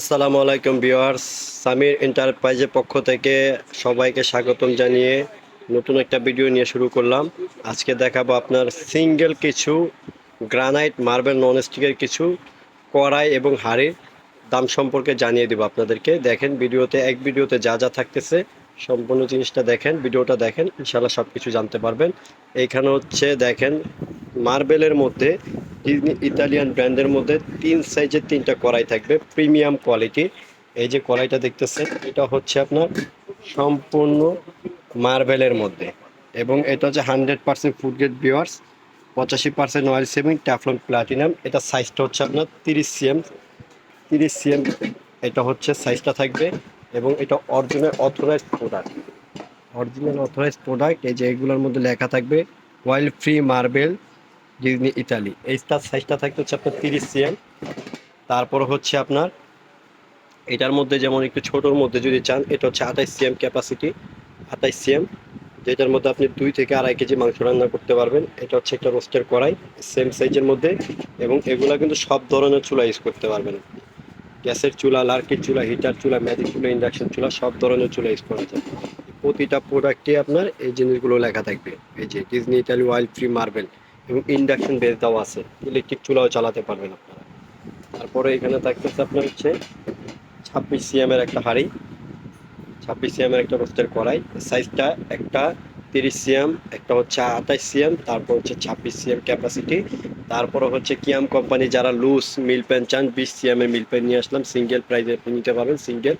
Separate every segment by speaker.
Speaker 1: আসসালামু আলাইকুম ভিউয়ার্স, সামির এন্টারপ্রাইজের পক্ষ থেকে সবাইকে স্বাগতম জানিয়ে নতুন একটা ভিডিও নিয়ে শুরু করলাম। আজকে দেখাবো আপনার সিঙ্গেল কিছু গ্রানাইট মার্বেল নন স্টিকের কিছু কড়াই এবং হাড়ির দাম সম্পর্কে জানিয়ে দেবো আপনাদেরকে। দেখেন, ভিডিওতে, এক ভিডিওতে যা যা থাকতেছে, সম্পূর্ণ জিনিসটা দেখেন, ভিডিওটা দেখেন ইনশাল্লাহ সব কিছু জানতে পারবেন। এইখানে হচ্ছে, দেখেন, মার্বেলের মধ্যে ইতালিয়ান ব্র্যান্ডের মধ্যে তিন সাইজের তিনটা কড়াই থাকবে, প্রিমিয়াম কোয়ালিটির এই যে কড়াইটা দেখতেছেন, এটা হচ্ছে আপনার সম্পূর্ণ মার্বেলের মধ্যে। এবং এটা হচ্ছে হান্ড্রেড পার্সেন্ট ফুড গ্রেড বিওয়ার্স পঁচাশি percent oil saving teflon platinum. এটা সাইজটা হচ্ছে আপনার তিরিশ সিএম। তিরিশ সিএম এটা হচ্ছে সাইজটা থাকবে এবং এটা original authorize product. Original authorize product, এই যে এগুলোর মধ্যে লেখা থাকবে, oil free marble Disney Italy. এই তার সাইজটা থাকতে হচ্ছে আপনার তিরিশ সিএম। তারপর হচ্ছে আপনার, এটার মধ্যে যেমন একটু ছোটোর মধ্যে যদি চান, এটা হচ্ছে আঠাইশ সিএম ক্যাপাসিটি আঠাইশ সিএম, যেটার মধ্যে আপনি দুই থেকে আড়াই কেজি মাংস রান্না করতে পারবেন। এটা হচ্ছে একটা রোস্টের কড়াই সেম সাইজের মধ্যে, এবং এগুলা কিন্তু সব ধরনের চুলা ইউজ করতে পারবেন গ্যাসের চুলা, লার্কির চুলা হিটার চুলা ম্যাজিক চুলা ইন্ডাকশন চুলা, সব ধরনের চুলা ইউজ করা যায়। প্রতিটা প্রোডাক্টে আপনার এই জিনিসগুলো লেখা থাকবে। এই যে Disney Italy wild free marble এবং ইন্ডাকশন বেস আছে। ইলেকট্রিক চুলাও চালাতে পারবেন আপনারা। তারপরে এখানে থাকতেছে আপনার হচ্ছে ছাব্বিশ সিএম এর একটা হাঁড়ি। ছাব্বিশ সিএম এর একটা রোস্টের কড়াই। সাইজটা একটা তিরিশ সিএম একটা হচ্ছে আঠাইশ সিএম তারপর হচ্ছে ছাব্বিশ সিএম ক্যাপাসিটি তারপরে হচ্ছে কিয়াম কোম্পানি যারা লুজ মিল প্যান চান, বিশ সিএম এর মিল প্যান নিয়ে আসলাম। সিঙ্গেল প্রাইজে আপনি নিতে পারবেন সিঙ্গেল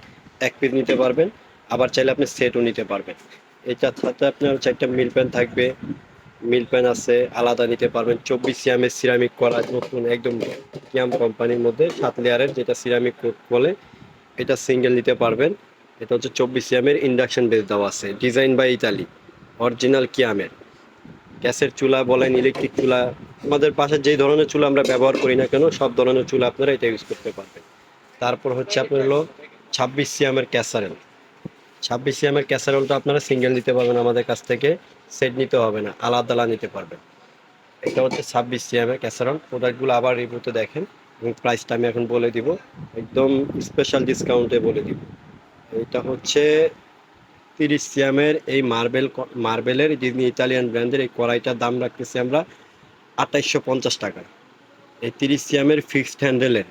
Speaker 1: এক পিস নিতে পারবেন। আবার চাইলে আপনি সেটও নিতে পারবেন। এটার সাথে আপনার হচ্ছে একটা মিল প্যান থাকবে। মিল প্যান আছে, আলাদা নিতে পারবেন। চব্বিশ সিএমের সিরামিক করা নতুন একদম কিয়াম কোম্পানির মধ্যে, সাত লেয়ারের যেটা সিরামিক কোট বলে, এটা সিঙ্গেল নিতে পারবেন। এটা হচ্ছে চব্বিশ সিএমের ইন্ডাকশন বেস দেওয়া আছে ডিজাইন বাই ইতালি অরিজিনাল কিয়ামের গ্যাসের চুলা বলেন ইলেকট্রিক চুলা, আমাদের পাশে যেই ধরনের চুলা আমরা ব্যবহার করি না কেন, সব ধরনের চুলা আপনারা এটা ইউজ করতে পারবেন। তারপর হচ্ছে আপনার হলো ছাব্বিশ সিএমের ক্যাসারেল ছাব্বিশ সিএমের ক্যাসারোলটা আপনারা সিঙ্গেল নিতে পারবেন আমাদের কাছ থেকে। সেট নিতে হবে না, আলাদা আলাদা নিতে পারবেন। এটা হচ্ছে ছাব্বিশ সিএমের ক্যাসারন প্রোডাক্টগুলো আবার রিভিউতে দেখেন এবং প্রাইসটা আমি এখন বলে দিব। একদম স্পেশাল ডিসকাউন্টে বলে দিব। এটা হচ্ছে তিরিশ সিএমের এই মার্বেল মার্বেলের ডিজনি ইতালিয়ান ব্র্যান্ডের এই কড়াইটার দাম রাখতেছি আমরা আঠাইশশো পঞ্চাশ টাকা। এই তিরিশ সিএমের ফিক্সড হ্যান্ডেলের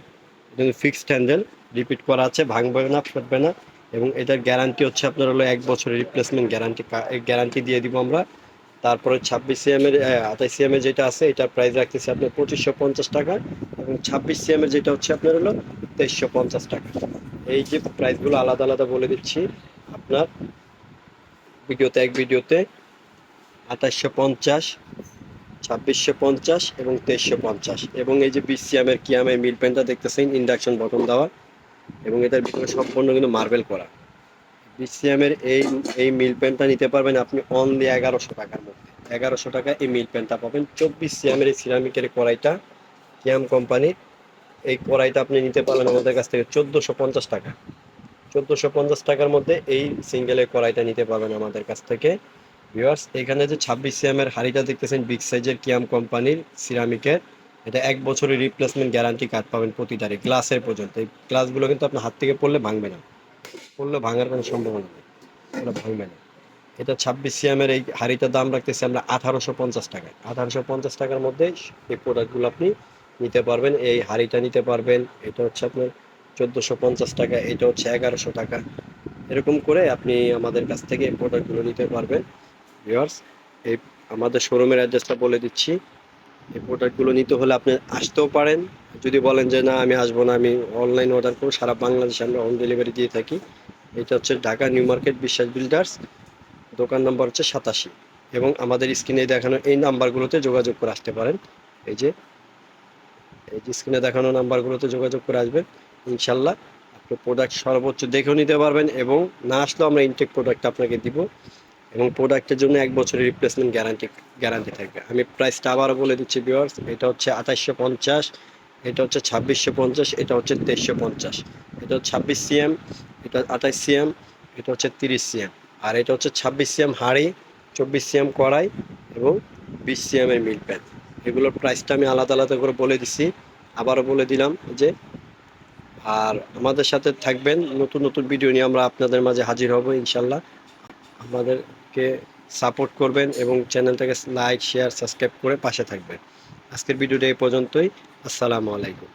Speaker 1: ফিক্সড হ্যান্ডেল রিপিট করা আছে, ভাঙবে না, ফুটবে না। এবং এটার গ্যারান্টি হচ্ছে আপনার হলো এক বছরের রিপ্লেসমেন্ট গ্যারান্টি গ্যারান্টি দিয়ে দিব আমরা। তারপরে ছাব্বিশ সিএমের আঠাইশ সিএমের যেটা আছে, এটার প্রাইস রাখতেছি আপনার পঁচিশশো পঞ্চাশ টাকা এবং ছাব্বিশ সিএমের যেটা হচ্ছে আপনার হলো তেইশশো পঞ্চাশ টাকা। এই যে প্রাইসগুলো আলাদা আলাদা বলে দিচ্ছি আপনার। ভিডিওতে, এক ভিডিওতে আঠাশশো পঞ্চাশ, ছাব্বিশশো পঞ্চাশ এবং তেইশশো পঞ্চাশ। এবং এই যে বিশ সিএমের কিয়ামের মিল প্যানটা দেখতেছেন ইন্ডাকশন বটন দেওয়া। এবং এটার ভিতরে সম্পূর্ণ কিন্তু মার্বেল করা। বিসিএমের এই এই মিল প্যান্টটা নিতে পারবেন আপনি অনলি এগারোশো টাকার মধ্যে। এগারোশো টাকা এই মিল প্যান্টটা পাবেন। চব্বিশ সিএমের এই সিরামিকের কড়াইটা কিয়াম কোম্পানির, এই কড়াইটা আপনি নিতে পারবেন আমাদের কাছ থেকে চোদ্দোশো পঞ্চাশ টাকা। চোদ্দোশো পঞ্চাশ টাকার মধ্যে এই সিঙ্গেলের কড়াইটা নিতে পারবেন আমাদের কাছ থেকে। ভিউয়ার্স, এখানে যে ছাব্বিশ সিএমের হাড়িটা দেখতেছেন, বিগ সাইজের কিয়াম কোম্পানির সিরামিকের এটা এক বছরের রিপ্লেসমেন্ট গ্যারান্টি কার্ড পাবেন প্রতিটারে গ্লাসের পর্যন্ত। এই গ্লাসগুলো কিন্তু আপনার হাত থেকে পড়লে ভাঙবে না। পড়লে ভাঙার কোনো সম্ভাবনা নেই। ওটা ভাঙবে না। এটা ছাব্বিশ সিএমের এই হাড়িটার দাম রাখতেছি আমরা আঠারোশো পঞ্চাশ টাকা আঠারোশো পঞ্চাশ টাকার মধ্যে এই প্রোডাক্টগুলো আপনি নিতে পারবেন। এই হাড়িটা নিতে পারবেন। এটা হচ্ছে আপনার চোদ্দোশো পঞ্চাশ টাকা, এটা হচ্ছে এগারোশো টাকা। এরকম করে আপনি আমাদের কাছ থেকে এই প্রোডাক্টগুলো নিতে পারবেন। ভিওয়ার্স এই আমাদের শোরুমের অ্যাড্রেসটা বলে দিচ্ছি। এই প্রোডাক্টগুলো নিতে হলে আপনি আসতেও পারেন। যদি বলেন যে, না, আমি আসব না, আমি অনলাইন অর্ডার করব, সারা বাংলাদেশে আমরা হোম ডেলিভারি দিয়ে থাকি। এটা হচ্ছে Dhaka new market Biswas builders দোকান নাম্বার হচ্ছে সাতাশি। এবং আমাদের স্ক্রিনে দেখানো এই নাম্বারগুলোতে যোগাযোগ করে আসতে পারেন। এই যে এই যে স্ক্রিনে দেখানো নাম্বারগুলোতে যোগাযোগ করে আসবেন। ইনশাল্লাহ আপনি প্রোডাক্ট সর্বোচ্চ দেখেও নিতে পারবেন এবং না আসলেও আমরা ইনটেক প্রোডাক্ট আপনাকে দিব। এবং প্রোডাক্টের জন্য এক বছরের রিপ্লেসমেন্ট গ্যারান্টি গ্যারান্টি থাকবে। আমি প্রাইসটা আবারও বলে দিচ্ছি ভিউয়ার্স এটা হচ্ছে আঠাশশো পঞ্চাশ, এটা হচ্ছে ছাব্বিশশো পঞ্চাশ, এটা হচ্ছে তেইশশো পঞ্চাশ। এটা হচ্ছে ছাব্বিশ সিএম, এটা আঠাশ সিএম, এটা হচ্ছে তিরিশ সিএম। আর এটা হচ্ছে ছাব্বিশ সিএম হাঁড়ি, চব্বিশ সিএম কড়াই এবং বিশ সিএমের মিল প্যান এগুলোর প্রাইসটা আমি আলাদা আলাদা করে বলে দিচ্ছি আবারও বলে দিলাম যে, আর আমাদের সাথে থাকবেন, নতুন নতুন ভিডিও নিয়ে আমরা আপনাদের মাঝে হাজির হব, ইনশাল্লাহ। আমাদেরকে সাপোর্ট করবেন এবং চ্যানেলটাকে লাইক শেয়ার সাবস্ক্রাইব করে পাশে থাকবেন। আজকের ভিডিওটা এই পর্যন্তই। আসসালামু আলাইকুম।